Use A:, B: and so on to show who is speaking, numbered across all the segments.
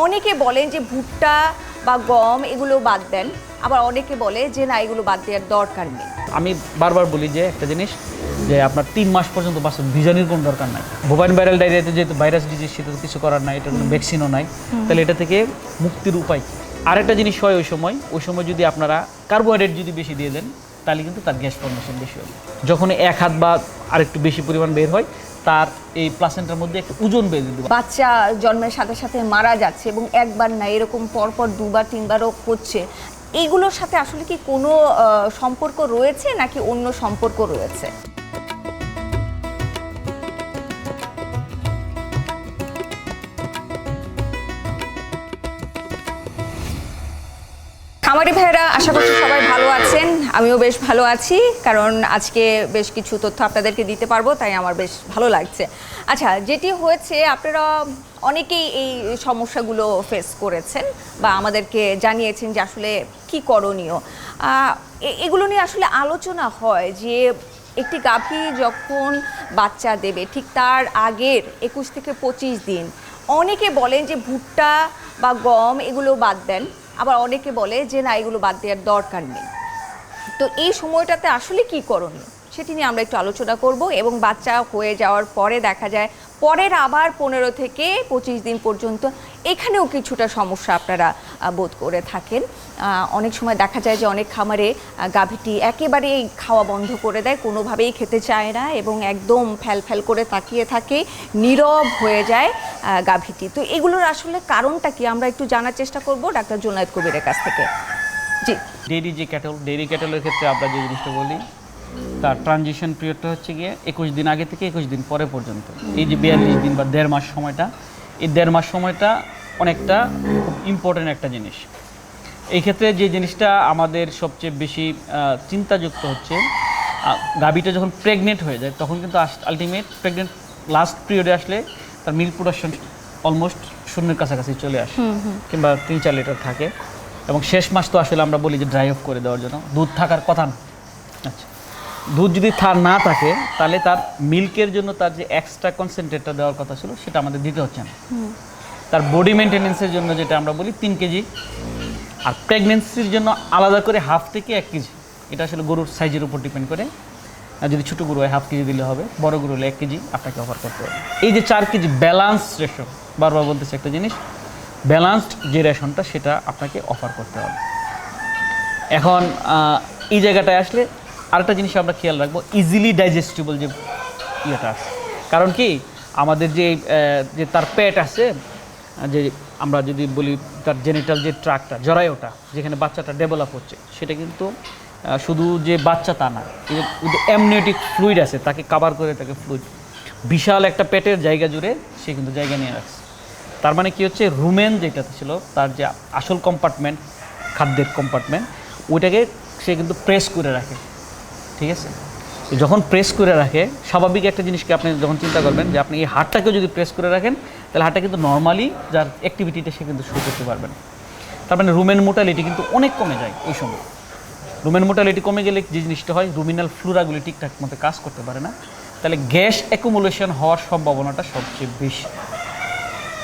A: অনেকে বলেন যে ভুট্টা বা গম এগুলো বাদ দেন। আবার অনেকে বলে যে না এগুলো বাদ দেওয়ার দরকার নেই।
B: আমি বারবার বলি যে একটা জিনিস যে আপনার তিন মাস পর্যন্ত বাঁচুন ভিজানির কোনো দরকার নাই। ভোবাইন ভাইরাল ডায়রিয়াতে যেহেতু ভাইরাস ডিজিজ সেটা কিছু করার নাই এটা কোনো ভ্যাকসিনও নাই। তাহলে এটা থেকে মুক্তির উপায়? আরেকটা জিনিস হয় ওই সময় ওই সময় যদি আপনারা কার্বোহাইড্রেট যদি বেশি দিয়ে দেন তাহলে কিন্তু তার গ্যাস ফর্মেশন বেশি হবে। যখন এক হাত বা আরেকটু বেশি পরিমাণ বের হয় তার এই প্লাসেন্টার মধ্যে একটা ওজন বেঁধে দেবে।
A: বাচ্চা জন্মের সাথে সাথে মারা যাচ্ছে এবং একবার না, এরকম পরপর দুবার, তিনবারও হচ্ছে। এইগুলোর সাথে আসলে কি কোনো সম্পর্ক রয়েছে নাকি অন্য সম্পর্ক রয়েছে? খামারি ভাইরা আশা করছি সবাই ভালো আছেন। আমিও বেশ ভালো আছি, কারণ আজকে বেশ কিছু তথ্য আপনাদেরকে দিতে পারব, তাই আমার বেশ ভালো লাগছে। আচ্ছা যেটি হয়েছে, আপনারা অনেকেই এই সমস্যাগুলো ফেস করেছেন বা আমাদেরকে জানিয়েছেন যে আসলে কি করণীয়। এগুলো নিয়ে আসলে আলোচনা হয় যে একটি গাভী যখন বাচ্চা দেবে, ঠিক তার আগের একুশ থেকে পঁচিশ দিন, অনেকে বলেন যে ভুট্টা বা গম এগুলো বাদ দেন। আবার অনেকে বলে যে, না, এগুলো বাদ দেওয়ার দরকার নেই। তো এই সময়টাতে আসলে কি করণীয়? সেটি নিয়ে আমরা একটু আলোচনা করব এবং বাচ্চা হয়ে যাওয়ার পরে দেখা যায়, পরের আবার পনেরো থেকে পঁচিশ দিন পর্যন্ত এখানেও কিছুটা সমস্যা আপনারা বোধ করে থাকেন। অনেক সময় দেখা যায় যে অনেক খামারে গাভীটি একেবারেই খাওয়া বন্ধ করে দেয়, কোনোভাবেই খেতে চায় না এবং একদম ফ্যাল ফ্যাল করে তাকিয়ে থাকে, নীরব হয়ে যায় গাভীটি। তো এগুলোর আসলে কারণটা কি? আমরা একটু জানার চেষ্টা করব ডাক্তার জোনায়েদ কবিরের কাছ থেকে। জি।
B: ডেইরি যে ক্যাটল, ডেইরি ক্যাটলের ক্ষেত্রে আমরা যে জিনিসটা বলি, তার ট্রানজিশন পিরিয়ডটা হচ্ছে গিয়ে একুশ দিন আগে থেকে একুশ দিন পরে পর্যন্ত। এই যে বিয়াল্লিশ দিন বা দেড় মাস সময়টা এই দেড় মাস সময়টা অনেকটা খুব ইম্পর্টেন্ট একটা জিনিস। এই ক্ষেত্রে যে জিনিসটা আমাদের সবচেয়ে বেশি চিন্তাযুক্ত হচ্ছে গাভীটা যখন প্রেগনেন্ট হয়ে যায় তখন কিন্তু আলটিমেট প্রেগনেন্ট লাস্ট পিরিয়ডে আসলে তার মিল্ক প্রোডাকশন অলমোস্ট শূন্যের কাছাকাছি চলে আসে। কিংবা তিন চার লিটার থাকে। এবং শেষ মাস তো আসলে আমরা বলি যে ড্রাই অফ করে দেওয়ার জন্য। দুধ থাকার কথা না। আচ্ছা। দুধ যদি তার না থাকে তাহলে তার মিল্কের জন্য তার যে এক্সট্রা কনসেন্ট্রেটটা দেওয়ার কথা ছিল সেটা আমাদের দিতে হচ্ছে না। তার বডি মেনটেনেন্সের জন্য যেটা আমরা বলি তিন কেজি। আর প্রেগনেন্সির জন্য আলাদা করে হাফ থেকে এক কেজি। এটা আসলে গরুর সাইজের উপর ডিপেন্ড করে। আর যদি ছোটো গরু হয় হাফ কেজি দিলে হবে। বড় গরু হলে এক কেজি আপনাকে অফার করতে হবে। এই যে চার কেজি ব্যালান্স রেশন বারবার বলতেছে একটা জিনিস ব্যালান্সড যে রেশনটা সেটা আপনাকে অফার করতে হবে। এখন এই জায়গাটায় আসলে আরেকটা জিনিস আমরা খেয়াল রাখব ইজিলি ডাইজেস্টেবল যে ইয়েটা আছে। কারণ কি, আমাদের যে যে তার পেট আছে, যে আমরা যদি বলি তার জেনিটাল যে ট্রাকটা জরায়ুটা যেখানে বাচ্চাটা ডেভেলপ হচ্ছে, সেটা কিন্তু শুধু যে বাচ্চা তা না এমনিওটিক ফ্লুইড আছে, তাকে কাভার করে তাকে ফ্লুইড বিশাল একটা পেটের জায়গা জুড়ে সে কিন্তু জায়গা নিয়ে রাখছে। তার মানে কি হচ্ছে রুমেন যেটা ছিল, তার যে আসল কম্পার্টমেন্ট খাদ্যের কম্পার্টমেন্ট ওইটাকে সে কিন্তু প্রেস করে রাখে। ঠিক আছে? যখন প্রেস করে রাখে, স্বাভাবিক একটা জিনিসকে আপনি যখন চিন্তা করবেন যে আপনি এই হাড়টাকেও যদি প্রেস করে রাখেন, তাহলে হাড়টা কিন্তু নর্মালি যার অ্যাক্টিভিটিটা সে কিন্তু শুরু করতে পারবেন তার মানে রুমেন মোটালিটি কিন্তু অনেক কমে যায় ওই সময়। রুমেন মোটালিটি কমে গেলে যে জিনিসটা হয় রুমিনাল ফ্লুরাগুলি ঠিকঠাক মতো কাজ করতে পারে না। তাহলে গ্যাস অ্যাকুমুলেশন হওয়ার সম্ভাবনাটা সবচেয়ে বেশি।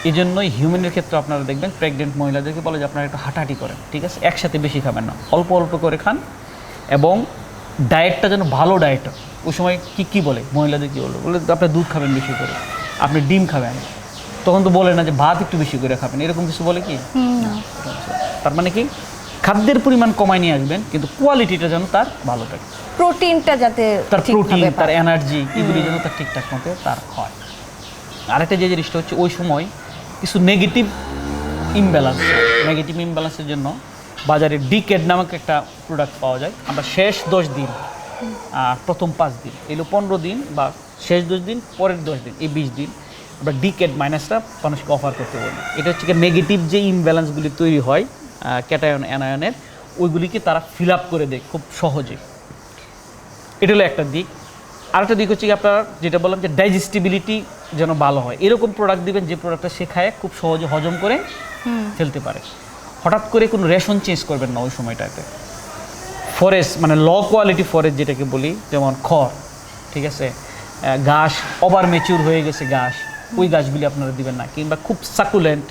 B: এই জন্যই হিউম্যানের ক্ষেত্রে আপনারা দেখবেন প্রেগনেন্ট মহিলাদেরকে বলে যে আপনারা একটু হাঁটাহাঁটি করেন, ঠিক আছে? একসাথে বেশি খাবেন না। অল্প অল্প করে খান এবং ডায়েটটা যেন ভালো ডায়েট। ওই সময় কি কি বলে? মহিলাদের কী বলে? বলে আপনি দুধ খাবেন বেশি করে। আপনি ডিম খাবেন। তখন তো বলে না যে ভাত একটু বেশি করে খাবেন। এরকম কিছু বলে কি? তার মানে কি? খাদ্যের পরিমাণ কমায় নিয়ে আসবেন কিন্তু কোয়ালিটিটা যেন তার ভালো থাকে।
A: প্রোটিনটা যাতে
B: তার প্রোটিন তার এনার্জি এগুলি যেন তার ঠিকঠাক মতো তার হয়। আরেকটা যে জিনিসটা হচ্ছে ওই সময় কিছু নেগেটিভ ইমব্যালেন্স নেগেটিভ ইমব্যালেন্সের জন্য বাজারে ডিকেড নামক একটা প্রোডাক্ট পাওয়া যায়। আমরা শেষ দশ দিন আর প্রথম পাঁচ দিন এগুলো পনেরো দিন বা শেষ দশ দিন পরের দশ দিন এই বিশ দিন আমরা ডিকেড মাইনাসটা মানুষকে অফার করতে বলি। এটা হচ্ছে নেগেটিভ যে ইমব্যালেন্সগুলি তৈরি হয় ক্যাটায়ন অ্যানায়নের ওইগুলিকে তারা ফিল আপ করে দেয় খুব সহজে। এটা হলো একটা দিক। আরেকটা দিক হচ্ছে কি আপনার যেটা বললাম যে ডাইজেস্টিবিলিটি যেন ভালো হয়। এরকম প্রোডাক্ট দিবেন যে প্রোডাক্টটা সে খায় খুব সহজে হজম করে ফেলতে পারে। হঠাৎ করে কোনো রেশন চেঞ্জ করবেন না ওই সময়টাতে। ফরেস্ট মানে ল কোয়ালিটি ফরেস্ট যেটাকে বলি যেমন খড় ঠিক আছে? ঘাস ওভার ম্যাচিউর হয়ে গেছে ঘাস ওই গাছগুলি আপনারা দিবেন না। কিংবা খুব সাকুলেন্ট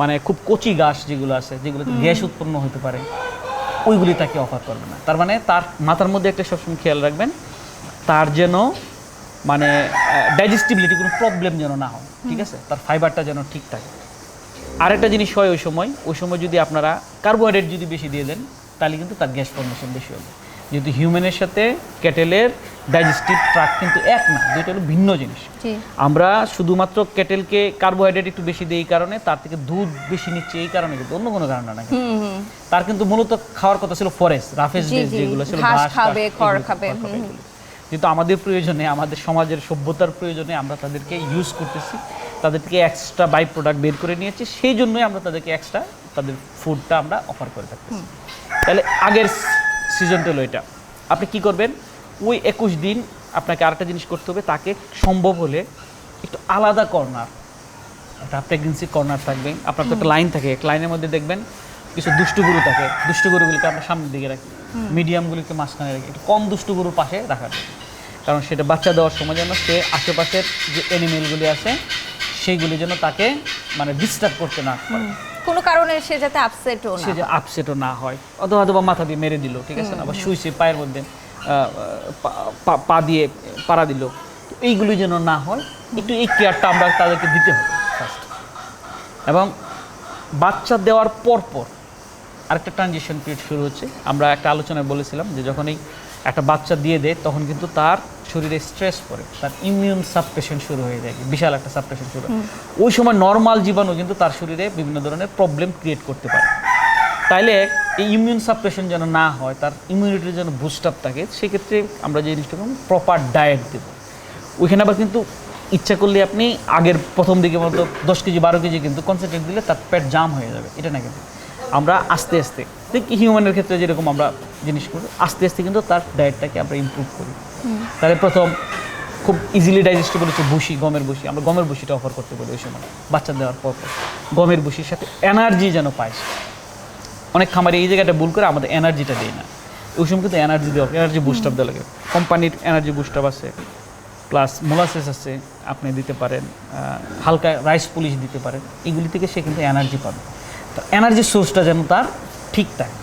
B: মানে খুব কচি ঘাস যেগুলো আছে যেগুলো গ্যাস উৎপন্ন হতে পারে ওইগুলি তাকে অফার করবে না। তার মানে তার মাথার মধ্যে একটা সবসময় খেয়াল রাখবেন তার যেন মানে ডাইজেস্টিবিলিটি কোনো প্রবলেম যেন না হয় ঠিক আছে? তার ফাইবারটা যেন ঠিক থাকে। আরেকটা জিনিস হয় ওই সময় ওই সময় যদি আপনারা কার্বোহাইড্রেট যদি বেশি দিয়ে দেন তাহলে কিন্তু তার গ্যাস ফর্মেশন বেশি হবে। যেহেতু হিউম্যানের সাথে ক্যাটেলের ডাইজেস্টিভ ট্রাক কিন্তু এক না দুটো হলো ভিন্ন জিনিস। আমরা শুধুমাত্র ক্যাটেলকে কার্বোহাইড্রেট একটু বেশি দিই এই কারণে তার থেকে দুধ বেশি নিচ্ছে এই কারণে কিন্তু অন্য কোনো কারণে না। তার কিন্তু মূলত খাওয়ার কথা ছিল ফরেস্ট রাফেজ
A: জি।
B: যেগুলো ছিল
A: ঘাস খাবে, খড় খাবে।
B: কিন্তু আমাদের প্রয়োজনে আমাদের সমাজের সভ্যতার প্রয়োজনে আমরা তাদেরকে ইউজ করতেছি। তাদেরকে এক্সট্রা বাই প্রোডাক্ট বের করে নিয়েছি সেই জন্যই আমরা তাদেরকে এক্সট্রা তাদের ফুডটা আমরা অফার করে থাকতেছি। তাহলে আগের সিজনটা হলো এটা। আপনি কি করবেন? ওই একুশ দিন আপনাকে আরেকটা জিনিস করতে হবে তাকে সম্ভব হলে একটু আলাদা কর্নার একটা প্রেগনেন্সি কর্নার থাকবে। আপনার তো একটা লাইন থাকে এক লাইনের মধ্যে দেখবেন কিছু দুষ্টু গরু থাকে। দুষ্টু গরুগুলিকে আমরা সামনের দিকে রাখি মিডিয়ামগুলিকে মাঝখানে রাখি। একটু কম দুষ্টু গরুর পাশে রাখার। কারণ সেটা বাচ্চা দেওয়ার সময় যেন সে আশেপাশের যে অ্যানিমেলগুলি আছে সেইগুলি যেন তাকে মানে ডিস্টার্ব করতে না পারে।
A: কোনো কারণে সে যাতে আপসেটও না
B: সে যে আপসেটও না হয়। অথবা অথবা মাথা দিয়ে মেরে দিল ঠিক আছে না? বা শুইছে পায়ের মধ্যে পা দিয়ে পাড়া দিল। এইগুলি যেন না হয় একটু এই কেয়ারটা আমরা তাদেরকে দিতে হবে ফার্স্ট এবং বাচ্চা দেওয়ার পর পর আরেকটা ট্রানজিশন পিরিয়ড শুরু হচ্ছে। আমরা একটা আলোচনায় বলেছিলাম যে যখন এই একটা বাচ্চা দিয়ে দেয় তখন কিন্তু তার শরীরে স্ট্রেস পড়ে তার ইমিউন সাবপ্রেশন শুরু হয়ে যায় বিশাল একটা সাবপ্রেশন শুরু হয়। ওই সময় নর্মাল জীবাণু কিন্তু তার শরীরে বিভিন্ন ধরনের প্রবলেম ক্রিয়েট করতে পারে। তাইলে এই ইমিউন সাপ্রেশন যেন না হয় তার ইমিউনিটির যেন বুস্ট আপ থাকে সেক্ষেত্রে আমরা যে জিনিসটা করব প্রপার ডায়েট দেব। ওইখানে আবার কিন্তু ইচ্ছা করলে আপনি আগের প্রথম দিকে মতো দশ কেজি বারো কেজি কিন্তু কনসেন্ট্রেট দিলে তার পেট জাম হয়ে যাবে এটা না কিন্তু। আমরা আস্তে আস্তে দেখি হিউম্যানের ক্ষেত্রে যেরকম আমরা জিনিস করি, আস্তে আস্তে কিন্তু তার ডায়েটটাকে আমরা ইমপ্রুভ করি। তাহলে প্রথম খুব ইজিলি ডাইজেস্টেবল হচ্ছে ভুসি, গমের ভুসি। আমরা গমের ভুসিটা অফার করতে পারি ওই সময়, বাচ্চা দেওয়ার পর। গমের ভুসির সাথে এনার্জি যেন পায় অনেক খামারে এই জায়গাটা ভুল করে আমাদের এনার্জিটা দেয় না। ওই সময় কিন্তু এনার্জি দেওয়া এনার্জি বুস্ট আপ দেওয়া লাগে। কোম্পানির এনার্জি বুস্ট আপ আছে প্লাস মোলাসেস আছে, আপনি দিতে পারেন হালকা রাইস পুলিশ দিতে পারেন। এগুলি থেকে সে কিন্তু এনার্জি পাবে। তো এনার্জি সোর্সটা যেন তার ঠিক থাকে।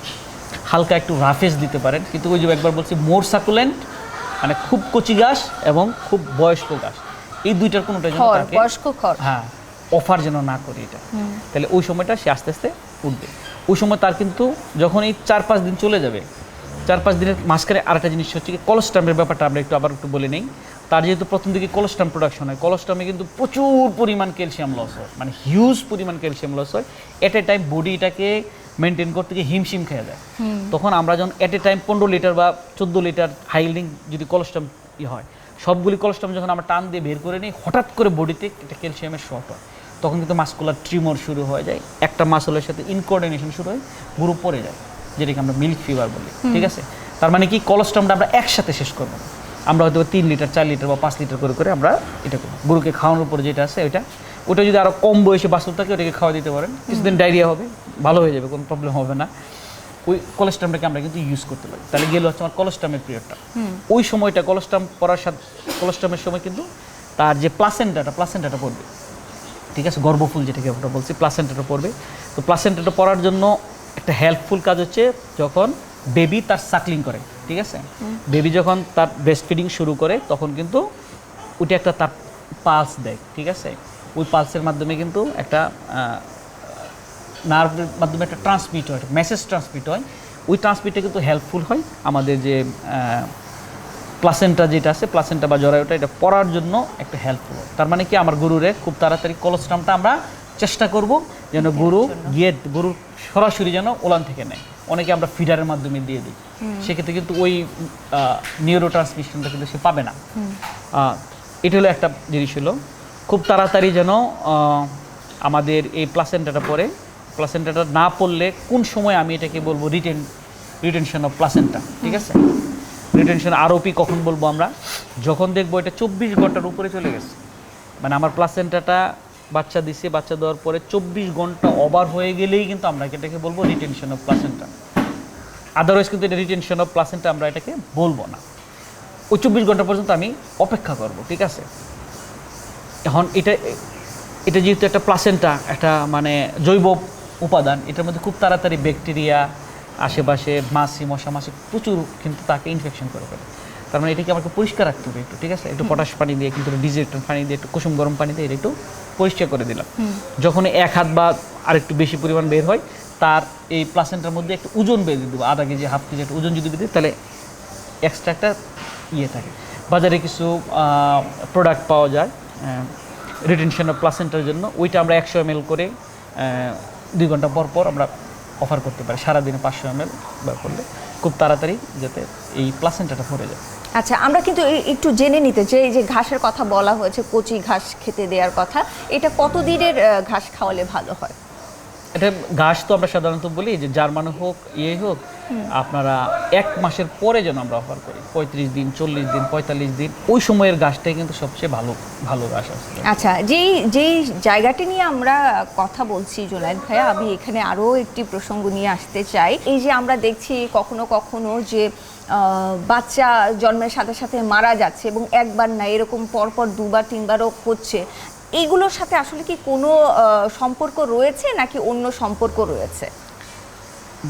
B: হালকা একটু রাফেজ দিতে পারেন। কিন্তু ওই যে একবার বলছি মোর সাকুলেন্ট মানে খুব কচি ঘাস এবং খুব বয়স্ক ঘাস। এই দুইটার কোনোটা যেন
A: বয়স্ক
B: হ্যাঁ অফার যেন না করি এটা। তাহলে ওই সময়টা সে আস্তে আস্তে উঠবে। ওই সময় তার কিন্তু যখন এই চার পাঁচ দিন চলে যাবে চার পাঁচ দিনের মাঝখানে আরেকটা জিনিস হচ্ছে কি কলস্টামের ব্যাপারটা আমরা একটু আবার একটু বলে নেই। তার যেহেতু প্রথম দিকে কলস্টাম প্রোডাকশন হয় কলস্টামে কিন্তু প্রচুর পরিমাণ ক্যালসিয়াম লস হয় মানে হিউজ পরিমাণ ক্যালসিয়াম লস হয়। এট এ টাইম বডিটাকে মেনটেন করতে গিয়ে হিমশিম খেয়ে যায়। তখন আমরা যখন এট এ টাইম পনেরো লিটার বা চোদ্দ লিটার হাইলিং যদি কলস্টাম ই হয় সবগুলি কলস্টাম যখন আমরা টান দিয়ে বের করে নিই হঠাৎ করে বডিতে একটা ক্যালসিয়ামের শর্ট হয়। তখন কিন্তু মাস্কুলার ট্রিমর শুরু হয়ে যায় একটা মাসলের সাথে ইনকোঅর্ডিনেশন শুরু হয় পুরো পড়ে যায় যেটাকে আমরা মিল্ক ফিভার বলি ঠিক আছে? তার মানে কি কলস্ট্রমটা আমরা একসাথে শেষ করব না। আমরা হয়তো তিন লিটার চার লিটার বা পাঁচ লিটার করে করে আমরা এটা গরুকে খাওয়ানোর উপর যেটা আছে ওইটা। ওটা যদি আরও কম বয়সে বাস্তব থাকে ওটাকে খাওয়া দিতে পারেন। কিছুদিন ডায়রিয়া হবে ভালো হয়ে যাবে কোনো প্রবলেম হবে না। ওই কলেস্ট্রামটাকে আমরা কিন্তু ইউজ করতে পারি। তাহলে গেল হচ্ছে আমার কলেস্ট্রামের পিরিয়ডটা ওই সময়টা কলেস্ট্রাম পড়ার সাথে কলেস্ট্রামের সময় কিন্তু তার যে প্লাসেন্টাটা প্লাসেন্টাটা পড়বে। ঠিক আছে? গর্ভফুল যেটাকে আমরা বলছি প্লাসেন্টাটা পড়বে। তো প্লাসেন্টাটা পড়ার জন্য একটা হেল্পফুল কাজ হচ্ছে যখন বেবি তার সাকলিং করে, ঠিক আছে? বেবি যখন তার ব্রেস্ট ফিডিং শুরু করে, তখন কিন্তু ওইটা একটা তার পালস দেয়, ঠিক আছে? ওই পালসের মাধ্যমে কিন্তু একটা নার্ভের মাধ্যমে একটা ট্রান্সমিট হয় মেসেজ ট্রান্সমিট হয়। ওই ট্রান্সমিটটা কিন্তু হেল্পফুল হয় আমাদের যে প্লাসেন্টা যেটা আছে প্লাসেন্টা বা জরায়ুটা, এটা পড়ার জন্য একটা হেল্পফুল হয়। তার মানে কি, আমার গরুরে খুব তাড়াতাড়ি কলস্ট্রামটা আমরা চেষ্টা করব যেন গরু গিয়ে গরুর সরাসরি যেন ওলান থেকে নেয়। অনেকে আমরা ফিডারের মাধ্যমে দিয়ে দিই। সেক্ষেত্রে কিন্তু ওই নিউরো ট্রান্সমিশনটা কিন্তু সে পাবে না। এটা হলো একটা জিনিস হলো। খুব তাড়াতাড়ি যেন আমাদের এই প্লাসেন্টাটা পরে প্লাসেন্টাটা না পড়লে কোন সময় আমি এটাকে বলব রিটেন রিটেনশন অফ প্লাসেন্টা ঠিক আছে? রিটেনশন আরওপি কখন বলব আমরা? যখন দেখব এটা চব্বিশ ঘণ্টার উপরে চলে গেছে। মানে আমার প্লাসেন্টাটা বাচ্চা দিছে, বাচ্চা দেওয়ার পরে চব্বিশ ঘণ্টা ওভার হয়ে গেলেই কিন্তু আমরা এটাকে বলব রিটেনশন অফ প্লাসেন্টা আদারওয়াইজ কিন্তু এটা রিটেনশন অফ প্লাসেন্টা আমরা এটাকে বলব না। ওই চব্বিশ ঘণ্টা পর্যন্ত আমি অপেক্ষা করব, ঠিক আছে? এখন এটা এটা যেহেতু একটা প্লাসেন্টা একটা মানে জৈব উপাদান, এটার মধ্যে খুব তাড়াতাড়ি ব্যাকটেরিয়া আশেপাশে মাছি, মশা, মাছি প্রচুর কিন্তু তাকে ইনফেকশন করে ফেলে। তার মানে এটাকে আমাকে পরিষ্কার রাখতে হবে একটু ঠিক আছে? একটু পটাশ পানি দিয়ে কিন্তু ডিজেক্টন পানি দিয়ে একটু কুসুম গরম পানি দিয়ে এটা একটু পরিষ্কার করে দিলাম। যখন এক হাত বা আরেকটু বেশি পরিমাণ বের হয় তার এই প্লাসেন্টার মধ্যে একটু ওজন বেঁধে দেবো আধা কেজি হাফ কেজি একটা ওজন যদি বেঁধে তাহলে এক্সট্রা একটা ইয়ে থাকে। বাজারে কিছু প্রোডাক্ট পাওয়া যায় রিটেনশন অফ প্লাসেন্টার জন্য। ওইটা আমরা একশো এম করে দুই ঘণ্টা পর পর আমরা অফার করতে পারি। সারাদিনে পাঁচশো এম এল ব্যবহার করলে খুব তাড়াতাড়ি যাতে এই প্লাসেন্টাটা ভরে যায়।
A: আচ্ছা আমরা কিন্তু একটু জেনে নিতে যে এই যে ঘাসের কথা বলা হয়েছে, কচি ঘাস খেতে দেওয়ার কথা, এটা কতদিনের ঘাস খাওয়ালে ভালো হয়?
B: এটা ঘাস তো আমরা সাধারণত বলি, যে জার্মান হোক ইয়ে হোক আপনারা এক মাসের পরে যেন আমরা অফার করি। পঁয়ত্রিশ দিন, চল্লিশ দিন, পঁয়তাল্লিশ দিন, ওই সময়ের গাছটাই কিন্তু সবচেয়ে ভালো ভালো গাছ আছে।
A: আচ্ছা যেই যেই জায়গাটি নিয়ে আমরা কথা বলছি জোনায়দ ভাইয়া, আমি এখানে আরও একটি প্রসঙ্গ নিয়ে আসতে চাই। এই যে আমরা দেখছি কখনো কখনো যে বাচ্চা জন্মের সাথে সাথে মারা যাচ্ছে এবং একবার না, এরকম পরপর দুবার, তিনবারও হচ্ছে। এইগুলোর সাথে আসলে কি কোনো সম্পর্ক রয়েছে নাকি অন্য সম্পর্ক রয়েছে?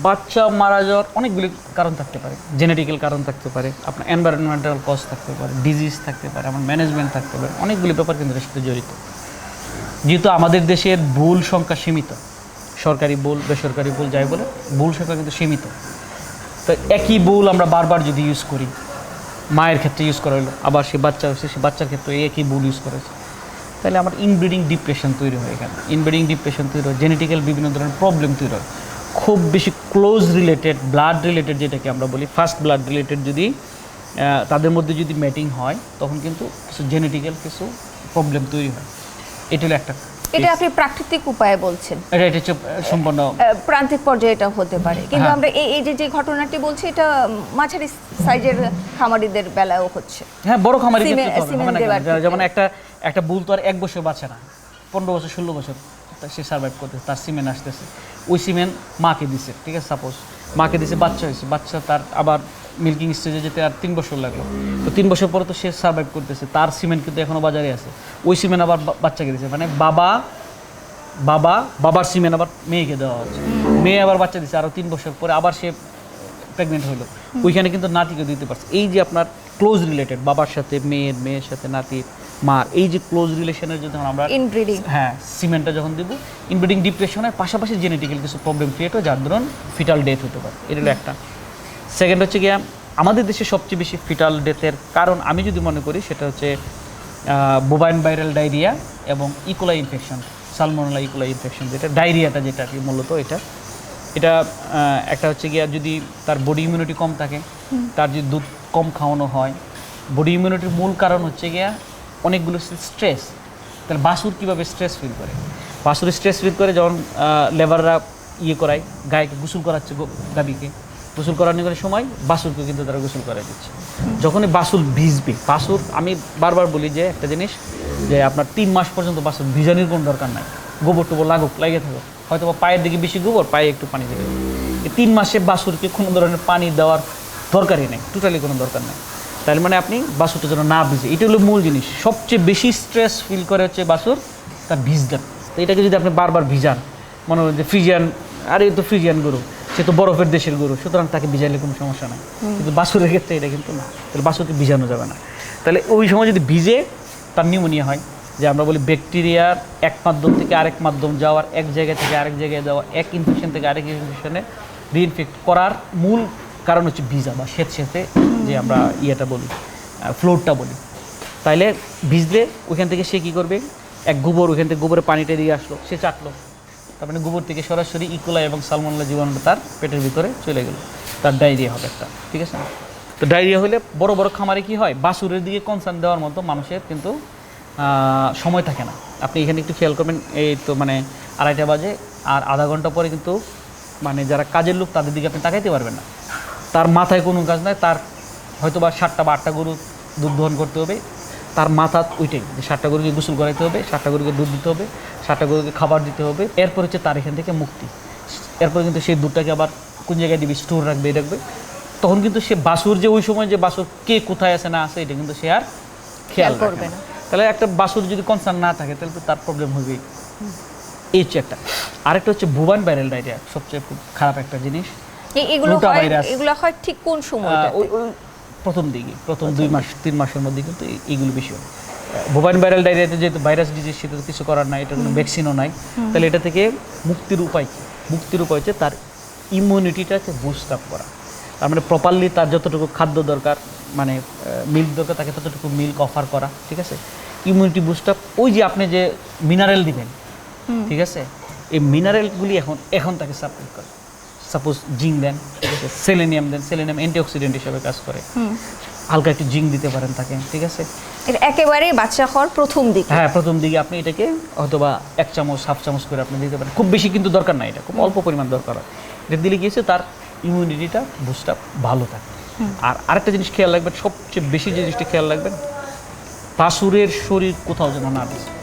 B: বাচ্চা মারা যাওয়ার অনেকগুলি কারণ থাকতে পারে। জেনেটিক্যাল কারণ থাকতে পারে, আপনার এনভায়রনমেন্টাল কজ থাকতে পারে ডিজিজ থাকতে পারে, আমার ম্যানেজমেন্ট থাকতে পারে, অনেকগুলি ব্যাপার কিন্তু এর সাথে জড়িত। যেহেতু আমাদের দেশের ভুল সংখ্যা সীমিত, সরকারি ভুল, বেসরকারি ভুল যাই বলে, ভুল সংখ্যা কিন্তু সীমিত। তো একই ভুল আমরা বারবার যদি ইউজ করি, মায়ের ক্ষেত্রে ইউজ করা হলো আবার সে বাচ্চা হয়েছে, সে বাচ্চার ক্ষেত্রে একই ভুল ইউজ করেছে তাহলে আমার ইনব্রিডিং ডিপ্রেশন তৈরি হয় এখানে। ইনব্রিডিং ডিপ্রেশন তৈরি হয় জেনেটিক্যাল বিভিন্ন ধরনের প্রবলেম তৈরি হয়। খুব বেশি ক্লোজ রিলেটেড ব্লাড রিলেটেড যেটাকে আমরা বলি ফার্স্ট ব্লাড রিলেটেড যদি তাদের মধ্যে যদি ম্যাটিং হয় তখন কিন্তু কিছু জেনেটিক্যাল কিছু প্রবলেম তৈরি হয়। এটা হলো একটা
A: এটা আপনি প্রাকৃতিক উপায়ে বলছেন।
B: এটা এটা সম্পূর্ণ
A: প্রান্তিক পর্যায়ে এটা হতে পারে। কিন্তু
B: হ্যাঁ।
A: আমরা এই এই যে যে ঘটনাটি বলছি এটা মাঝারি সাইজের খামারিদের বেলায়ও হচ্ছে।
B: হ্যাঁ বড় খামারি
A: সিমে-
B: ক্ষেত্রে তো হবে,
A: সিমেন্ট
B: হবে না কেন?
A: দেওয়ার
B: যেমন- একটা একটা বুল তো আর এক বছর বাঁচে না পনেরো বছর ষোলো বছর। সে সার্ভাইভ করতেছে, তার সিমেন্ট আসতেছে। ওই সিমেন্ট মাকে দিছে, ঠিক আছে সাপোজ মাকে দিছে, বাচ্চা হয়েছে। বাচ্চা তার আবার মিল্কিং স্টেজে যেতে আর তিন বছর লাগল। তো তিন বছর পরে তো সে সার্ভাইভ করতেছে, তার সিমেন্ট কিন্তু এখনও বাজারে আছে। ওই সিমেন্ট আবার বাচ্চাকে দিছে মানে বাবা বাবা, বাবার সিমেন্ট আবার মেয়েকে দেওয়া হচ্ছে। মেয়ে আবার বাচ্চা দিছে আরও তিন বছর পরে আবার সে প্রেগনেন্ট হলো। ওইখানে কিন্তু নাতিকে দিতে পারছে। এই যে আপনার ক্লোজ রিলেটেড বাবার সাথে মেয়ের মেয়ের সাথে নাতির মার এই যে ক্লোজ রিলেশনের জন্য আমরা
A: ইনব্রিডিং
B: হ্যাঁ সিমেন্টটা যখন দিব ইনব্রিডিং ডিপ্রেশনের পাশাপাশি জেনেটিক্যাল কিছু প্রবলেম ক্রিয়েট হয় যার ধরুন ফিটাল ডেথ হতে পারে। এটা হলো একটা। সেকেন্ড হচ্ছে গিয়া আমাদের দেশে সবচেয়ে বেশি ফিটাল ডেথের কারণ আমি যদি মনে করি সেটা হচ্ছে বোবাইন ভাইরাল ডায়রিয়া এবং ইকোলা ইনফেকশন সালমোনালা ইকোলা ইনফেকশন যেটা ডায়রিয়াটা যেটা আর কি মূলত এটা। এটা একটা হচ্ছে গিয়া যদি তার বডি ইমিউনিটি কম থাকে তার যদি দুধ কম খাওয়ানো হয় বডি ইমিউনিটির মূল কারণ হচ্ছে গিয়া অনেকগুলো স্ট্রেস তাহলে বাসুর কীভাবে স্ট্রেস ফিল করে? বাসুর স্ট্রেস ফিল করে যখন লেবাররা ইয়ে করায় গায়েকে গোসল করাচ্ছে গো- গাভীকে গোসল করানোর সময় বাসুরকে কিন্তু তারা গোসল করাই দিচ্ছে। যখনই বাসুর ভিজবে বাসুর আমি বারবার বলি যে একটা জিনিস যে আপনার তিন মাস পর্যন্ত বাসুর ভিজানির কোনো দরকার নাই গোবর টোবর লাগুক লাগিয়ে থাকুক। হয়তো বা পায়ের দিকে বেশি গোবর পায়ে একটু পানি দেবে। এই তিন মাসে বাসুরকে কোনো ধরনের পানি দেওয়ার দরকারই নেই টোটালি কোনো দরকার নেই। তাহলে মানে আপনি বাসুরটা যেন না ভিজে। এটা হলো মূল জিনিস। সবচেয়ে বেশি স্ট্রেস ফিল করে হচ্ছে বাসুর তা ভিজটা তো এটাকে যদি আপনি বারবার ভিজান মনে হয় যে ফ্রিজিয়ান আরে তো ফ্রিজিয়ান গরু সে তো বরফের দেশের গরু সুতরাং তাকে ভিজাইলে কোনো সমস্যা নাই। কিন্তু বাসুরের ক্ষেত্রে এটা কিন্তু না। তাহলে বাসুরকে ভিজানো যাবে না। তাহলে ওই সময় যদি ভিজে তার নিউমোনিয়া হয় যে আমরা বলি ব্যাকটেরিয়ার এক মাধ্যম থেকে আরেক মাধ্যম যাওয়ার এক জায়গা থেকে আরেক জায়গায় যাওয়া এক ইনফেকশন থেকে আরেক ইনফেকশনে রিইনফেক্ট করার মূল কারণ হচ্ছে ভিজা বা স্বেত সেতে যে আমরা ইয়েটা বলি ফ্লোরটা বলি। তাইলে ভিজলে ওইখান থেকে সে কী করবে? এক গোবর ওইখান থেকে গোবরে পানিটা দিয়ে আসলো, সে চাটলো। তার মানে গোবর থেকে সরাসরি ইকোলা এবং সালমোনালা জীবাণুটা তার পেটের ভিতরে চলে গেল। তার ডায়রিয়া হবে একটা, ঠিক আছে? তো ডায়রিয়া হলে বড় বড় খামারে কি হয়? বাসুরের দিকে কনসার্ন দেওয়ার মতো মানুষের কিন্তু সময় থাকে না। আপনি এখানে একটু খেয়াল করবেন এই তো মানে আড়াইটা বাজে আর আধা ঘণ্টা পরে কিন্তু মানে যারা কাজের লোক তাদের দিকে আপনি তাকাইতে পারবেন না। তার মাথায় কোনো কাজ নাই তার হয়তো বা সাতটা বা আটটা গরু দুধ দহন করতে হবে তার মাথা ওইটাই যে সাতটা গরুকে গোসল করাইতে হবে সাতটা গরুকে দুধ দিতে হবে সাতটা গরুকে খাবার দিতে হবে এরপর হচ্ছে তার এখান থেকে মুক্তি। এরপর কিন্তু সেই দুধটাকে আবার কোন জায়গায় দিবি? স্টোর রাখবে রাখবে তখন কিন্তু সে বাসুর যে ওই সময় যে বাসুর কে কোথায় আছে না আছে এটা কিন্তু সে আর খেয়াল করবে না। তাহলে একটা বাসুর যদি কনসার্ন না থাকে তাহলে তো তার প্রবলেম হবেই। এই হচ্ছে একটা। আরেকটা হচ্ছে ভুবান ভাইরাল ডায়রিয়া সবচেয়ে খুব খারাপ একটা জিনিস।
A: এগুলো হয় এগুলো হয় ঠিক কোন সময়
B: আহ, ওই- ওই প্রথম দিকে প্রথম দুই মাস তিন মাসের মধ্যে কিন্তু এইগুলো বেশি হয়। ভুবান ভাইরাল ডায়রিয়াতে যেহেতু ভাইরাস ডিজিজ সেটা তো কিছু করার নাই এটা কোনো ভ্যাকসিনও নাই। তাহলে এটা থেকে মুক্তির উপায় কি? মুক্তির উপায় হচ্ছে তার ইমিউনিটিটাকে বুস্ট আপ করা। তার মানে প্রপারলি তার যতটুকু খাদ্য দরকার মানে মিল্ক দরকার তাকে ততটুকু মিল্ক অফার করা ঠিক আছে? ইমিউনিটি বুস্ট আপ ওই যে আপনি যে মিনারেল দিবেন ঠিক আছে? এই মিনারেলগুলি এখন এখন তাকে সাপ্লাই করে। সাপোজ জিঙ্ক দেন ঠিক আছে? সেলেনিয়াম দেন সেলেনিয়াম অ্যান্টিঅক্সিডেন্ট হিসেবে কাজ করে। হালকা একটু জিঙ্ক দিতে পারেন তাকে ঠিক আছে?
A: এটা একেবারে বাচ্চা হওয়ার প্রথম দিকে।
B: হ্যাঁ প্রথম দিকে আপনি এটাকে অথবা এক চামচ হাফ চামচ করে আপনি দিতে পারেন। খুব বেশি কিন্তু দরকার নাই এটা খুব অল্প পরিমাণ দরকার হয়। এটা দিলে গিয়েছে তার ইমিউনিটিটা বুস্ট আপ ভালো থাকে। আর আরেকটা জিনিস খেয়াল রাখবেন, সবচেয়ে বেশি যে জিনিসটা খেয়াল রাখবেন বাসুরের শরীর কোথাও যেন না দিচ্ছে